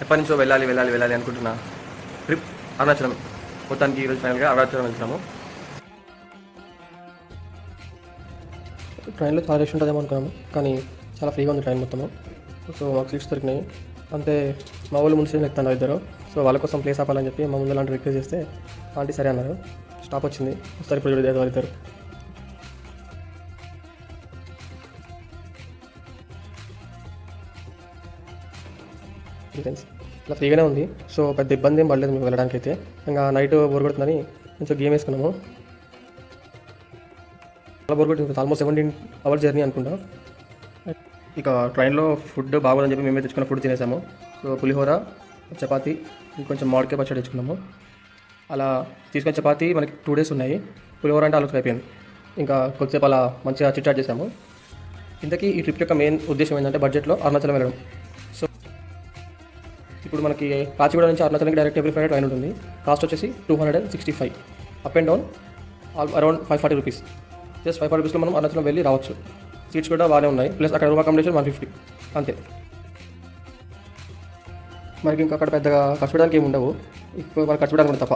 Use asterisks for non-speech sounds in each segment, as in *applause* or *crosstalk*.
ఎప్పటి నుంచో వెళ్ళాలి వెళ్ళాలి వెళ్ళాలి అనుకుంటున్నా. ట్రిప్ అరుణాచలం. మొత్తానికి ఈరోజు ఫైనల్గా అరుణాచలం వెళ్తున్నాము. ట్రైన్లో చాలా రష్ ఉంటుందేమో అనుకున్నాము కానీ చాలా ఫ్రీగా ఉంది ట్రైన్ మొత్తము. సో మాకు సీట్స్ దొరికినాయి. అంతే మా వాళ్ళు ముందు స్టేషన్ ఎక్కుతాను ఇద్దరు. సో వాళ్ళ కోసం ప్లేస్ ఆపాలని చెప్పి మా ముందు అలాంటి రిక్వెస్ట్ చేస్తే ఆంటీ సరే అన్నారు. స్టాప్ వచ్చింది. వస్తారు ఇప్పుడు ఇద్దరు. ఫ్రెండ్స్ ఇలా ఫ్రీగానే ఉంది. సో పెద్ద ఇబ్బంది ఏం పడలేదు మేము వెళ్ళడానికి అయితే ఇంకా నైట్ బోర్ కొడుతుందని కొంచెం గేమ్ వేసుకున్నాము. చాలా బోర్ కొట్టింది. ఆల్మోస్ట్ సెవెంటీన్ అవర్స్ జర్నీ అనుకుంటా. ఇక ట్రైన్లో ఫుడ్ బాగోదని చెప్పి మేమే తెచ్చుకున్న ఫుడ్ తినేసాము. సో పులిహోర చపాతి ఇంకొంచెం మామిడికాయ పచ్చడి తెచ్చుకున్నాము. అలా తీసుకున్న చపాతి మనకి టూ డేస్ ఉన్నాయి. పులిహోర అంటే ఆలోచన అయిపోయింది. ఇంకా కొద్దిసేపు అలా మంచిగా చిట్చాట్ చేసాము. ఇంతకీ ఈ ట్రిప్ యొక్క మెయిన్ ఉద్దేశం ఏంటంటే బడ్జెట్లో అరుణాచలం వెళ్ళడం. ఇప్పుడు మనకి కాచిగూడ నుంచి అరుణాచలంకి డైరెక్ట్ ఎవ్రీ ఫ్రైడే ట్రైన్ ఉంటుంది. కాస్ట్ వచ్చేసి two hundred and sixty five up and down around five forty rupees just five forty రూపీస్లో మనం అరుణాచలం వెళ్ళి రావచ్చు. సీట్స్ కూడా బాగానే ఉన్నాయి. ప్లస్ అక్కడ రూమ్ అకామిడేషన్ వన్ ఫిఫ్టీ అంతే. మనకి ఇంకా అక్కడ పెద్దగా ఖర్చు పెట్టడానికి ఏమి ఉండవు. ఇప్పుడు మనకు ఖర్చు పెట్టడానికి తప్ప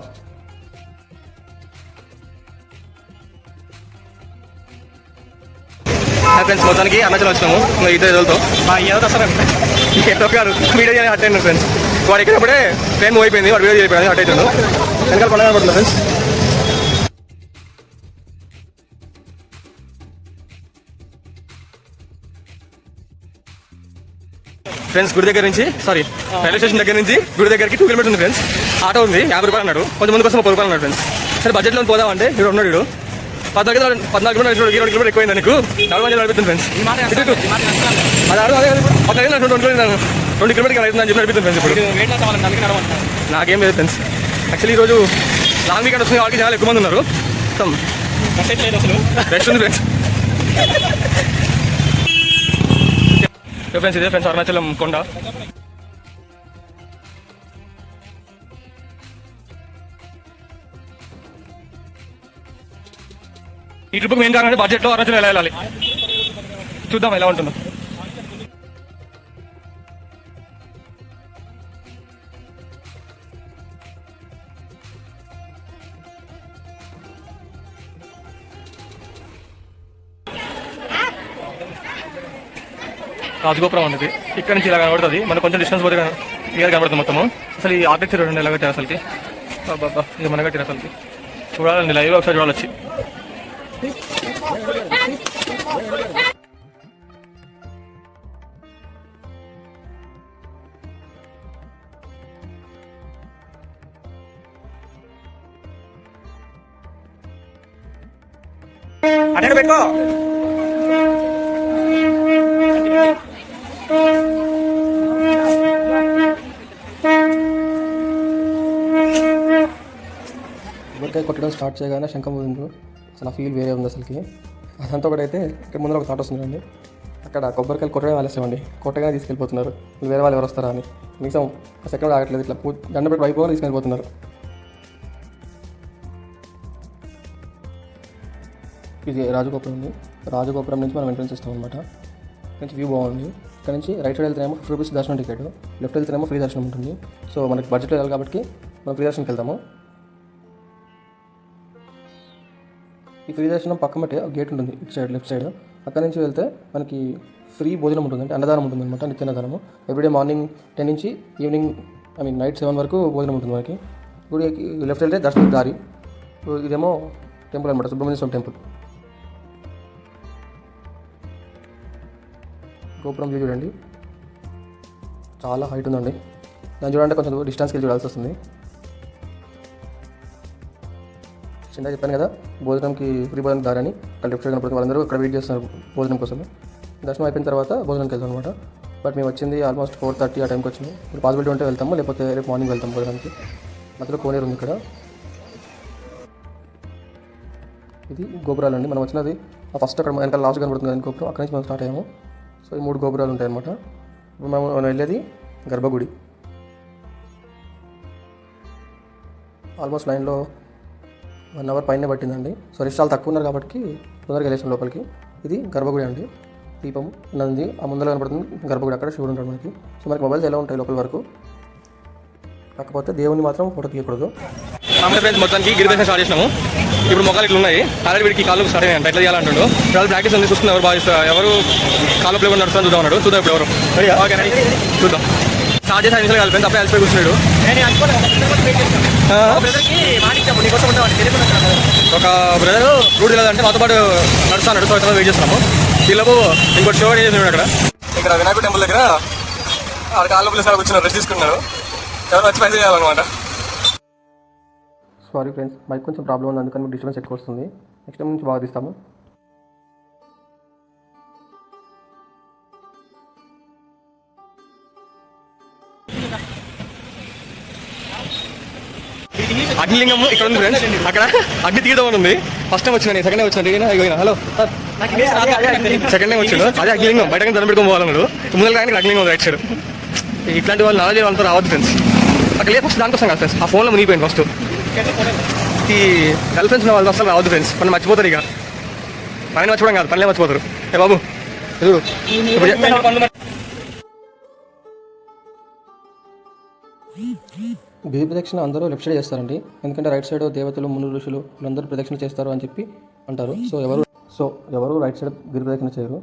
హాయ్ ఫ్రెండ్స్ మొత్తానికి అరుణాచలం వచ్చినాము. ఇద్దరు రోజులతో మా ఏదో వస్తారండి ఏదో గారు వీడియో చేయాలి అటెండ్ ఫ్రెండ్స్. వాడు ఎక్కినప్పుడే ట్రైన్ మూవ్ అయిపోయింది వాడు వీడియో అయిపోయింది అటెండ్ వెనకాల పండుగ పడుతుంది ఫ్రెండ్స్. ఫ్రెండ్స్ గుడి దగ్గర నుంచి సారీ రైల్వే స్టేషన్ దగ్గర నుంచి గుడి దగ్గరికి టూ కిలోమీటర్ ఉంది ఫ్రెండ్స్. ఆటో ఉంది యాభై రూపాయలు అన్నాడు. కొంచెం ముందు కోసం ముప్పై రూపాయలు అన్నాడు ఫ్రెండ్స్. సరే బడ్జెట్లో పోదామంటే ఇక్కడ ఉన్నాడు పద్నాలుగు పద్నాలుగు కిలోమీటర్ ఇరవై కిలోమీటర్ ఎక్కువైంది నీకు మంది నడిపిస్తుంది ఫ్రెండ్స్. అది అడుగు అదే పద్నాలుగు రెండు కిలోమీటర్ రెండు కిలోమీటర్ అవుతుందని చెప్పి నడిపిస్తుంది ఫ్రెండ్స్ ఇప్పుడు. నాకేం లేదు ఫ్రెండ్స్. యాక్చువల్లీ ఈరోజు లాంగ్ వీకెండ్ వస్తుంది వాళ్ళకి చాలా ఎక్కువ మంది ఉన్నారు. మొత్తం రెస్ట్ ఉంది ఫ్రెండ్స్. *laughs* ఫ్రెండ్స్ ఇదే ఫ్రెండ్స్ అరుణాచలం కొండ. ఈ ట్రిప్ మెయిన్ కారణం బడ్జెట్లో ఎలా వెళ్ళాలి? చూద్దాం ఎలా ఉంటుందో. రాజగోపురం ఉన్నది ఇక్కడ నుంచి ఇలా కనబడుతుంది. మనకు కొంచెం డిస్టెన్స్ పోతే క్లియర్ కనబడుతుంది మొత్తము. అసలు ఈ ఆర్కిటెక్చర్ చూడండి ఎలా కట్టారు అసలుకి బాబా ఇది మన కట్టిన అసలుకి చూడాలండి లైవ్ ఒకసారి చూడాలొచ్చి అటెండ్ పెట్టుకో. కొట్టడం స్టార్ట్ చేయగానే శంఖం పోయింది అసలు ఫీల్ వేరే ఉంది అసలుకి. అదంతా ఒకటి అయితే ఇక్కడ ముందర ఒక థాట్ వస్తుందండి అక్కడ కొబ్బరికాయలు కొట్టడం వాళ్ళేసామండి కొట్టగానే తీసుకెళ్ళిపోతున్నారు. వేరే వాళ్ళు ఎవరు వస్తారా అని. మిగతా సెకండ్ ఆగట్లేదు ఇట్లా. పూ- దండ పెట్టి వైపు తీసుకెళ్ళిపోతున్నారు. ఇది రాజగోపురం ఉంది రాజగోపురం నుంచి మనం ఎంట్రన్స్ ఇస్తాం అనమాట నుంచి వ్యూ బాగుంది. ఇక్కడ నుంచి రైట్ సైడ్ వెళ్తేనేమో ఫిఫ్టీ రూపీస్ దర్శనం టికెట్ లెఫ్ట్ వెళ్తేనేమో ఫ్రీ దర్శనం ఉంటుంది. సో మనకి బడ్జెట్లో వెళ్ళాలి కాబట్టి మనం ఫ్రీ దర్శనంకి వెళ్తాము. ఈ ఫ్రీ దర్శనం పక్క మట్టి గేట్ ఉంటుంది ఇటు సైడ్ లెఫ్ట్ సైడ్ అక్కడ నుంచి వెళ్తే మనకి ఫ్రీ భోజనం ఉంటుంది అంటే అన్నదానం ఉంటుంది అనమాట నిత్యాన్నదానము. ఎవ్రీడే మార్నింగ్ టెన్ నుంచి evening I mean night seven వరకు భోజనం ఉంటుంది మనకి. గుడికి లెఫ్ట్ వెళ్తే దర్శనం దారి. సో ఇదేమో టెంపుల్ అనమాట సుబ్రహ్మణ్య స్వామి టెంపుల్ గోపురం వ్యూ చూడండి. చాలా హైట్ ఉందండి. దాన్ని చూడండి కొంచెం డిస్టెన్స్కి వెళ్ళి చూడాల్సి వస్తుంది. చిన్న చెప్పాను కదా భోజనంకి ఫ్రీ భోజనం దారని కలెక్టర్ కనపడుతుంది వాళ్ళందరూ అక్కడ వెయిట్ చేస్తున్నారు భోజనం కోసం దర్శనం అయిపోయిన తర్వాత భోజనంకి వెళ్తాం అనమాట బట్ మేము వచ్చింది ఆల్మోస్ట్ ఫోర్ థర్టీ ఆ టైంకి వచ్చింది ఇప్పుడు పాసిబిలిటీ ఉంటే వెళ్తాము లేకపోతే రేపు మార్నింగ్ వెళ్తాం భోజనానికి. మధ్యలో కోనేరు ఉంది ఇక్కడ. ఇది గోపురాలు అండి. మనం వచ్చినది ఆ ఫస్ట్ అక్కడ వెనకాల లాస్ట్ కనబడుతుంది కదా గోపురం అక్కడి నుంచి మనం స్టార్ట్ అయ్యాము. సో ఈ మూడు గోపురాలు ఉంటాయి అనమాట ఇప్పుడు మనం మనం వెళ్ళేది గర్భగుడి. ఆల్మోస్ట్ లైన్లో వన్ అవర్ పైన పట్టిందండి. సో తక్కువ ఉన్నారు కాబట్టి తొందరగా వెళ్ళేసాం లోపలికి. ఇది గర్భగుడి అండి. దీపం నంది ఆ ముందర కనపడుతుంది. గర్భగుడి అక్కడ శివుడు ఉంటాడు మనకి. సో మనకి మొబైల్స్ ఎలా ఉంటాయి లోపల వరకు? కాకపోతే దేవుని మాత్రం ఫోటో తీయకూడదు. ఫ్రెండ్స్ మొత్తానికి గిరిదర్శనం స్టార్ట్ చేసినాము. ఇప్పుడు మొక్కలు ఇట్లా ఉన్నాయి. ఆల్రెడీ వీడికి కాళ్ళు స్టార్ట్ అయ్యాయి ఎట్లా చేయాలంటుండో వాళ్ళు ప్రాక్టీస్ ఉంది. చూస్తున్నారు ఎవరు బాగా ఎవరు కాళ్ళు ప్లే నడుస్తాను చూద్దాం అన్నాడు. చూద్దాం ఇప్పుడు ఎవరు. చూద్దాం. స్టార్ట్ చేసి ఐదు నిమిషాలు ఫ్రెండ్స్ అప్పుడే అలసిపోయి కూర్చున్నాడు. ఆ? ఒక బ్రదర్ రూట్ తెలియదంటే మాతో పాటు నడుస్తాడు సో ఇతను వెయిట్ చేస్తున్నాము. వీళ్ళకు ఇంకోటి షో అక్కడ. ఇక్కడ వినాయకుడు టెంపుల్ దగ్గర ఆడ కాళ్ళు ప్లేస్ కూర్చున్నారు రెస్ట్ తీసుకున్నారు ఎవరు వచ్చి పని చేయాలన్నమాట? సారీ ఫ్రెండ్స్ మైక్ కొంచెం ప్రాబ్లం ఉంది అందుకని మీకు డిస్టర్బెన్స్ ఎక్కువ వస్తుంది. నెక్స్ట్ టైం నుంచి బాగా తీస్తాము. అగ్నిలింగం ఇక్కడ ఉంది ఫ్రెండ్స్ అక్కడ అగ్ని తీయడం అని ఉంది. ఫస్ట్ టైం వచ్చిన సెకండ్ టైం వచ్చిన హలో. సెకండ్ టైం వచ్చిండు అదే అగ్నిలింగం. బయట దండం పెట్టుకొని పోవాలన్నాడు ముందర కానీ అగ్నిలింగం రైట్ సైడ్ ఇట్లాంటి వాళ్ళు నాలెడ్జ్ వాళ్ళతో రావద్దు ఫ్రెండ్స్ అక్కడ లేదు ఫస్ట్ దానికోసం కాదు ఫ్రెండ్స్ ఆ ఫోన్లో మునిగిపోయింది ఫస్ట్ ఈ గర్ల్ ఫ్రెండ్స్ ఉన్న వాళ్ళు అసలు రావద్దు ఫ్రెండ్స్ మనం మర్చిపోతారు ఇక. పని మర్చిపోవడం కాదు పనిలే మర్చిపోతారు. ఏ బాబు భూమి గిరి ప్రదక్షిణ అందరూ లెఫ్ట్ సైడ్ చేస్తారండి. ఎందుకంటే రైట్ సైడ్ దేవతలు మును ఋషులు వీళ్ళందరూ ప్రదక్షిణ చేస్తారు అని చెప్పి అంటారు. సో ఎవరు సో ఎవరు రైట్ సైడ్ గిరి ప్రదక్షిణ చేయరు.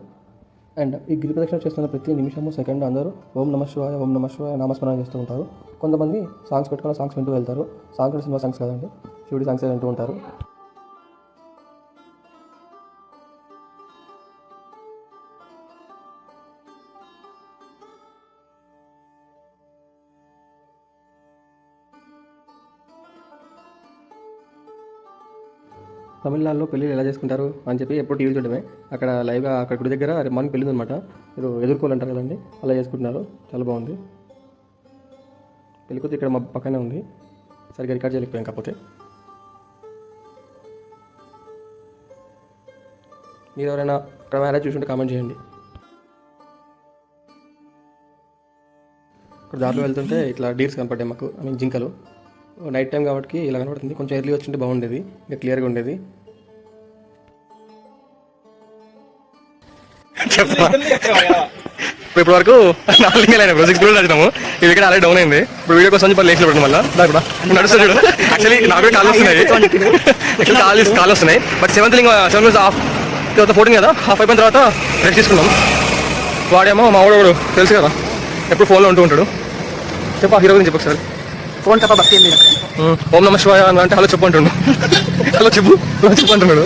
అండ్ ఈ గిరి ప్రదక్షిణ చేస్తున్న ప్రతి నిమిషము సెకండ్ అందరూ ఓం నమ శివాయ ఓం నమ శివాయ నామస్మరణ చేస్తూ ఉంటారు. కొంతమంది సాంగ్స్ పెట్టుకుని సాంగ్స్ వింటూ వెళ్తారు. సాంగ్స్ సినిమా సాంగ్స్ కాదండి. శివుడి సాంగ్స్ వింటూ ఉంటారు. తమిళనాడులో పెళ్ళిళ్ళు ఎలా చేసుకుంటారు అని చెప్పి ఎప్పుడు టీవీ చూడడమే. అక్కడ లైవ్గా అక్కడ గుడి దగ్గర రేపు మార్నింగ్ పెళ్ళింది అనమాట మీరు ఎదుర్కోవాలంటారు కదండి. అలా చేసుకుంటున్నారు. చాలా బాగుంది. పెళ్ళికూతురు ఇక్కడ మా పక్కనే ఉంది. సరిగ్గా రికార్డ్ చేయలేకపోయాం కాకపోతే. మీరు ఎవరైనా అక్కడ మ్యారేజ్ చూసుంటే కామెంట్ చేయండి. ఇక్కడ దారిలో వెళ్తుంటే ఇట్లా డీర్స్ కనపడ్డాయి మాకు. ఐ మీన్ జింకలు. నైట్ టైం కాబట్టి ఇలా కనపడుతుంది కొంచెం ఎర్లీ వచ్చింటే బాగుండేది. ఇంకా క్లియర్గా ఉండేది. ఇప్పుడు ఇప్పటి వరకు నాలుగు లింగాలు అయినా సిక్స్ కిలోలు నడిచినాము ఇది ఇక్కడ ఆల్రెడీ డౌన్ అయింది. ఇప్పుడు వీడియో కోసం చెప్పి లేచి పెట్టడం వల్ల ఇప్పుడు నడుస్తుంది చూడు. యాక్చువల్లీ నాకు కూడా కాలు వస్తున్నాయి. యాక్చువల్లీ కాలు కాలు వస్తున్నాయి. బట్ సెవెంత్ లింగ్ సెవెంత్ హాఫ్ తర్వాత ఫోర్టీన్ కదా? హాఫ్ అయిపోయిన తర్వాత రెస్ట్ తీసుకున్నాం. వాడేమో మా వాడు తెలుసు కదా? ఎప్పుడు ఫోన్లో ఉంటూ ఉంటాడు. చెప్పు ఆ హీరో గురించి చెప్పు ఒకసారి. ఫోన్ తప్ప భక్తి ఏం ఓం నమ శివాయ అని అంటే హలో చెప్పు అంటుండు హలో చెప్పు హలో చెప్పు అంటున్నాడు.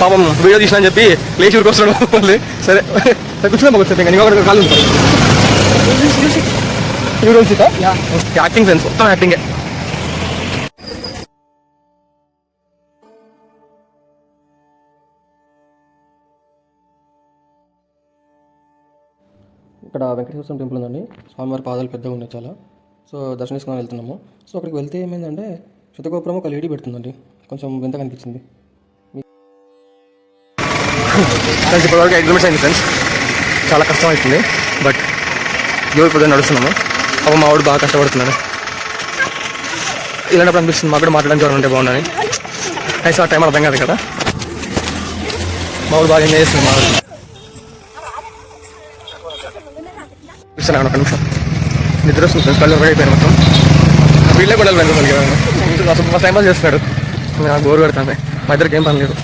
పాపం వీడియో తీసిన అని చెప్పి లేచి ఊరికి వస్తున్నాడు. మళ్ళీ సరే కూర్చున్నాం ఒకసారి ఇంకా. ఇంకా కాలు యాక్టింగ్ ఫ్రెండ్స్ మొత్తం యాక్టింగే ఇక్కడ వెంకటేశ్వర స్వామి టెంపుల్ ఉందండి. స్వామివారి పాదాలు పెద్దగా ఉన్నాయి చాలా. సో దర్శనించుకొని వెళ్తున్నాము. సో అక్కడికి వెళ్తే ఏమైందంటే శతగోపురం ఒక లేడీ పెడుతుందండి. కొంచెం వింత కనిపించింది ఫ్రెండ్స్ ఇప్పటివరకు ఐదు కిలోమీటర్స్ అయింది ఫ్రెండ్స్ చాలా కష్టం అవుతుంది బట్ ఇవ్వ ఇప్పుడు నడుస్తున్నాము. అప్పుడు మా వాడు బాగా కష్టపడుతున్నాడు. ఇలాంటప్పుడు అనిపిస్తుంది మా కూడా మాట్లాడడానికి ఎవరు ఉంటే బాగుండని. అయితే ఆ టైం అర్థం కాదు కదా. మా వాడు బాగా ఎంజాయ్ చేస్తుంది మా వాడు ఒక నిమిషం. నిద్ర వస్తుంది కళ్ళు ఒకటి అయిపోయాను మొత్తం. వీళ్ళే కూడా వెళ్ళాలి కదా అసలు మా టైం పాస్ చేస్తున్నాడు నాకు బోర్ పెడతాను మా ఇద్దరికి ఏం పని లేదు.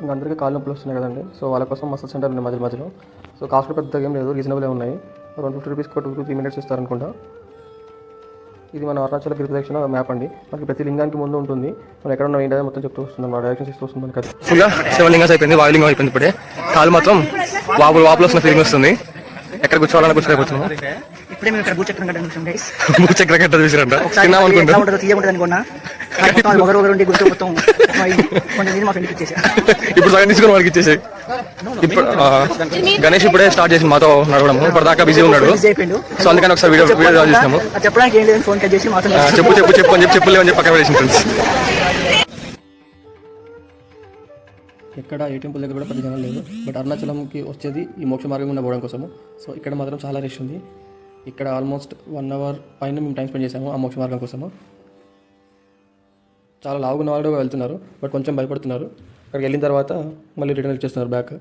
ఇంకా అందరికీ కాళ్ళు నొప్పులు వస్తున్నాయి కదండి. సో వాళ్ళ కోసం మసాజ్ సెంటర్ ఉంది మధ్య మధ్యలో. సో కాస్ట్ పెద్దగా ఏం లేదు రీజనబుల్ ఉన్నాయి. One fifty rupees two three minutes ఇస్తారనుకుంటా. ఇది మన అరుణాచల గిరి ప్రదక్షిణ మ్యాప్ అండి. మనకి ప్రతి లింగానికి ముందు ఉంటుంది. మనం ఎక్కడ ఉన్నాం ఏంటో మొత్తం చెప్తూ వస్తుంది మన డైరెక్షన్స్ ఇస్తూ వస్తుంది మనకి. ఫుల్గా సెవెన్ లింగర్స్ అయిపోయింది వాయు లింగం అయిపోయింది ఇప్పుడే. కాలు మాత్రం వాపులు వాపులు వస్తున్న ఫీలింగ్ వస్తుంది. ఎక్కడ కూర్చోవాలన్నా కూర్చోలేకపోతున్నాము ఇప్పుడే మేము ఇక్కడ భూచక్రం కట్టాను చూసాం గైస్ ముక్కు చక్ర కట్ట చూసిరంట. ఒకసారి తిన్నాం అనుకుంటా. ఉంటుందో అనుకున్నా ఒకరు ఒకరు ఉండి గుర్తు మొత్తం మా ఇది కొంచెం ఇది మా ఫ్రెండ్కి ఇచ్చేసా. ఇప్పుడు సగం తీసుకుని వాళ్ళకి ఇచ్చేసి ఇప్పుడు గణేష్ ఇప్పుడే స్టార్ట్ చేసి మాతో నడవడం. బిజీ ఉన్నాడు. బిజీ అయిపోయిండు సో అందుకని ఒకసారి వీడియో వీడియో చేసినాము చెప్పడానికి ఏం ఫోన్ కట్ చేసి చెప్పు చెప్పు చెప్పు అని చెప్పి చెప్పు లేవని చెప్పి పక్కన ఎక్కడ ఏ టెంపుల్ దగ్గర కూడా పెద్ద జనం లేదు బట్ అరుణాచలంకి వచ్చేది ఈ మోక్ష మార్గం గుండా పోవడం కోసము. సో ఇక్కడ మాత్రం చాలా రష్ ఉంది. ఇక్కడ ఆల్మోస్ట్ వన్ అవర్ పైన మేము టైం స్పెండ్ చేసాము ఆ మోక్ష మార్గం కోసము. చాలా లావుగున్న వాళ్ళు కూడా వెళ్తున్నారు. బట్ కొంచెం భయపడుతున్నారు. అక్కడికి వెళ్ళిన తర్వాత మళ్ళీ రిటర్న్ వచ్చేస్తున్నారు బ్యాక్.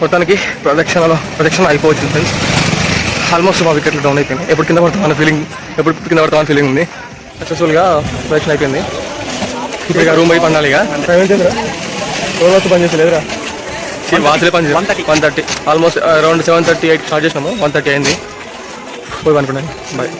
మొత్తానికి ప్రదక్షిణలో ప్రదక్షిణ అయిపోవచ్చు ఫ్రెండ్స్ ఆల్మోస్ట్ మా వికెట్లు డౌన్ అయిపోయింది ఎప్పుడు కింద పడతాం అన్న ఫీలింగ్ ఎప్పుడు కింద పడతాం ఫీలింగ్ ఉంది. సక్సెస్ఫుల్గా ప్రదక్షిణ అయిపోయింది. ఇప్పుడు ఇక రూమ్ పోయి పండాలి ఇక. రోజు పని చేసలేదురా వాచ్లే పని one thirty one thirty almost around seven thirty eight start చేసినాము. వన్ థర్టీ అయింది. పోయి అనుకున్నాను బాయ్.